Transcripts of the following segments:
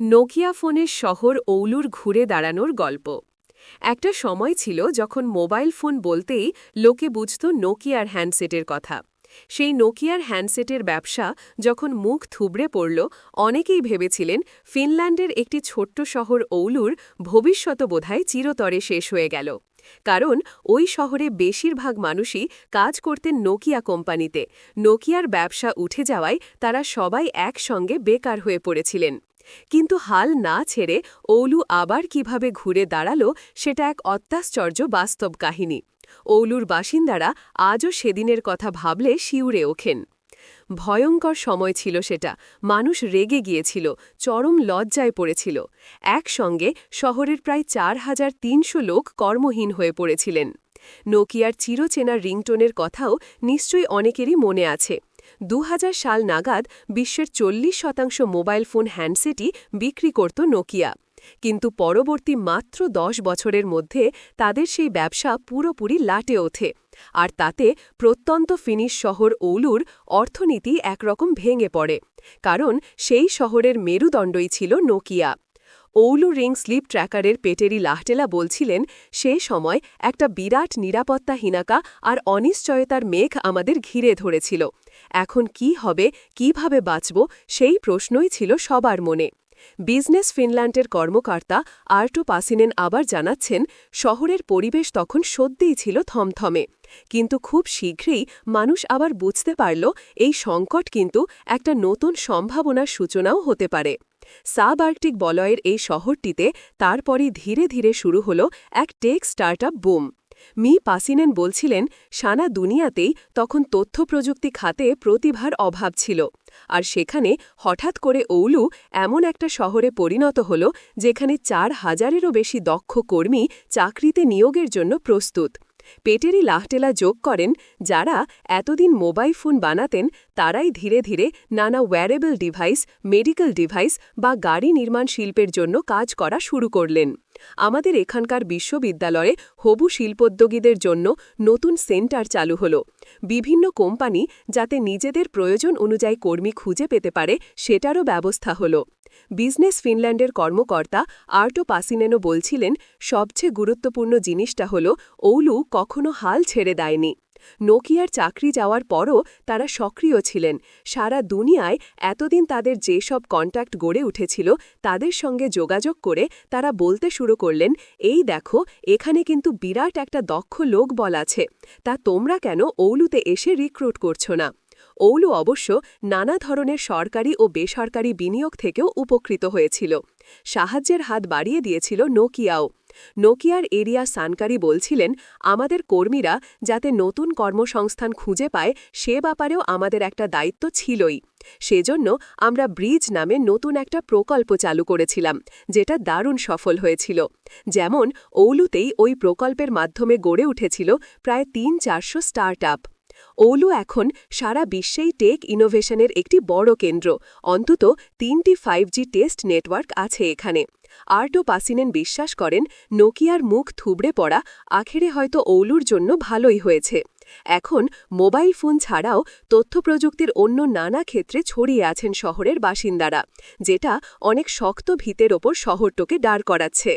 Nokia ফোনের শহর ঔলুর ঘুরে দাঁড়ানোর গল্প। একটা সময় ছিল যখন মোবাইল ফোন বলতেই লোকে বুঝত নোকিয়ার হ্যান্ডসেটের কথা। সেই নোকিয়ার হ্যান্ডসেটের ব্যবসা যখন মুখ থুবড়ে পড়ল, অনেকেই ভেবেছিলেন ফিনল্যান্ডের একটি ছোট্ট শহর ঔলুর ভবিষ্যৎ বোধহয় চিরতরে শেষ হয়ে গেল। কারণ ওই শহরে বেশিরভাগ মানুষই কাজ করতেন নোকিয়া কোম্পানিতে। নোকিয়ার ব্যবসা উঠে যাওয়ায় তারা সবাই একসঙ্গে বেকার হয়ে পড়েছিলেন। কিন্তু হাল না ছেড়ে ঔলু আবার কীভাবে ঘুরে দাঁড়াল সেটা এক অত্যাশ্চর্য বাস্তব কাহিনী। ঔলুর বাসিন্দারা আজও সেদিনের কথা ভাবলে শিউরে ওঠেন। ভয়ঙ্কর সময় ছিল সেটা। মানুষ রেগে গিয়েছিল, চরম লজ্জায় পড়েছিল। একসঙ্গে শহরের প্রায় চার হাজার তিনশো লোক কর্মহীন হয়ে পড়েছিলেন। নোকিয়ার চিরচেনা রিংটোনের কথাও নিশ্চয়ই অনেকেরই মনে আছে। দু হাজার সাল নাগাদ বিশ্বের চল্লিশ শতাংশ মোবাইল ফোন হ্যান্ডসেটই বিক্রি করত নোকিয়া। কিন্তু পরবর্তী মাত্র দশ বছরের মধ্যে তাদের সেই ব্যবসা পুরোপুরি লাটে ওঠে। আর তাতে প্রত্যন্ত ফিনিশ শহর ঔলুর অর্থনীতি একরকম ভেঙে পড়ে, কারণ সেই শহরের মেরুদণ্ডই ছিল নোকিয়া। ঔলু রিং স্লিপ ট্র্যাকারের পেটেরি লাহটেলা বলছিলেন, সে সময় একটা বিরাট নিরাপত্তাহীনাকা আর অনিশ্চয়তার মেঘ আমাদের ঘিরে ধরেছিল। এখন কি হবে, কীভাবে বাঁচব, সেই প্রশ্নই ছিল সবার মনে। বিজনেস ফিনল্যান্ডের কর্মকর্তা আর্টো পাসিনেন আবার জানাচ্ছেন, শহরের পরিবেশ তখন সত্যিই ছিল থমথমে। কিন্তু খুব শীঘ্রই মানুষ আবার বুঝতে পারল, এই সংকট কিন্তু একটা নতুন সম্ভাবনার সূচনাও হতে পারে। সাব আর্কটিক বলয়ের এই শহরটিতে তারপরই ধীরে ধীরে শুরু হল এক tech startup boom. Mr Pasinen বলছিলেন, সানা দুনিয়াতেই তখন তথ্য প্রযুক্তি খাতে প্রতিভার অভাব ছিল। আর সেখানে হঠাৎ করে ঔলু এমন একটা শহরে পরিণত হল, যেখানে চার হাজারেরও বেশি দক্ষ কর্মী চাকরিতে নিয়োগের জন্য প্রস্তুত। পেটেরি লাহটেলা যোগ করেন, যারা এতদিন মোবাইল ফোন বানাতেন, তারাই ধীরে ধীরে নানা ওয়্যারেবল ডিভাইস মেডিকেল ডিভাইস বা গাড়ি নির্মাণ শিল্পের জন্য কাজ করা শুরু করলেন। আমাদের এখানকার বিশ্ববিদ্যালয়ে হবু শিল্পোদ্যোগীদের জন্য নতুন সেন্টার চালু হল। বিভিন্ন কোম্পানি যাতে নিজেদের প্রয়োজন অনুযায়ী কর্মী খুঁজে পেতে পারে, সেটারও ব্যবস্থা হল। বিজনেস ফিনল্যান্ডের কর্মকর্তা আর্টো পাসিনেনো বলছিলেন, সবচেয়ে গুরুত্বপূর্ণ জিনিসটা হল ঔলু কখনো হাল ছেড়ে দেয়নি। নোকিয়ার চাকরি যাওয়ার পরও তারা সক্রিয় ছিলেন। সারা দুনিয়ায় এতদিন তাদের যেসব কন্ট্যাক্ট গড়ে উঠেছিল, তাদের সঙ্গে যোগাযোগ করে তারা বলতে শুরু করলেন, এই দেখো, এখানে কিন্তু বিরাট একটা দক্ষ লোক বল আছে। তা তোমরা কেন ঔলুতে এসে রিক্রুট করছ না? ঔলু অবশ্য নানা ধরনের সরকারি ও বেসরকারি বিনিয়োগ থেকেও উপকৃত হয়েছিল। সাহায্যের হাত বাড়িয়ে দিয়েছিল নোকিয়াও। নোকিয়ার এরিয়া সানকারি বলছিলেন, আমাদের কর্মীরা যাতে নতুন কর্মসংস্থান খুঁজে পায়, সে ব্যাপারেও আমাদের একটা দায়িত্ব ছিলই। সেজন্য আমরা ব্রিজ নামে নতুন একটা প্রকল্প চালু করেছিলাম, যেটা দারুণ সফল হয়েছিল। যেমন ঔলুতেই ওই প্রকল্পের মাধ্যমে গড়ে উঠেছিল প্রায় তিন চারশো স্টার্ট আপ ওলু এখন সারা বিশ্বেই টেক ইনোভেশনের একটি বড় কেন্দ্র, অন্তত তিনটি ফাইভ টেস্ট নেটওয়ার্ক আছে এখানে। আর্টো পাসিনেন বিশ্বাস করেন, নোকিয়ার মুখ থুবড়ে পড়া আখেরে হয়তো ঔলুর জন্য ভালোই হয়েছে। এখন মোবাইল ফোন ছাড়াও তথ্যপ্রযুক্তির অন্য নানা ক্ষেত্রে ছড়িয়ে আছেন শহরের বাসিন্দারা, যেটা অনেক শক্ত ভিতের ওপর শহরটোকে দাঁড় করাচ্ছে।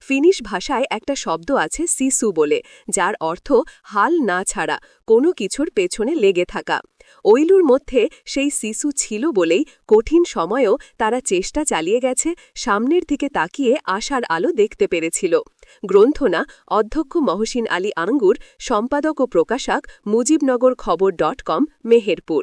ফিনিশ ভাষায় একটা শব্দ আছে সিসু বলে, যার অর্থ হাল না ছাড়া, কোনো কিছুর পেছনে লেগে থাকা। ঐলুর মধ্যে সেই শিশু ছিল বলেই কঠিন সময়েও তারা চেষ্টা চালিয়ে গেছে, সামনের দিকে তাকিয়ে আশার আলো দেখতে পেরেছিল। গ্রন্থনা, অধ্যক্ষ মহসিন আলী আঙ্গুর, সম্পাদক ও প্রকাশক মুজিবনগর খবর ডট কম, মেহেরপুর।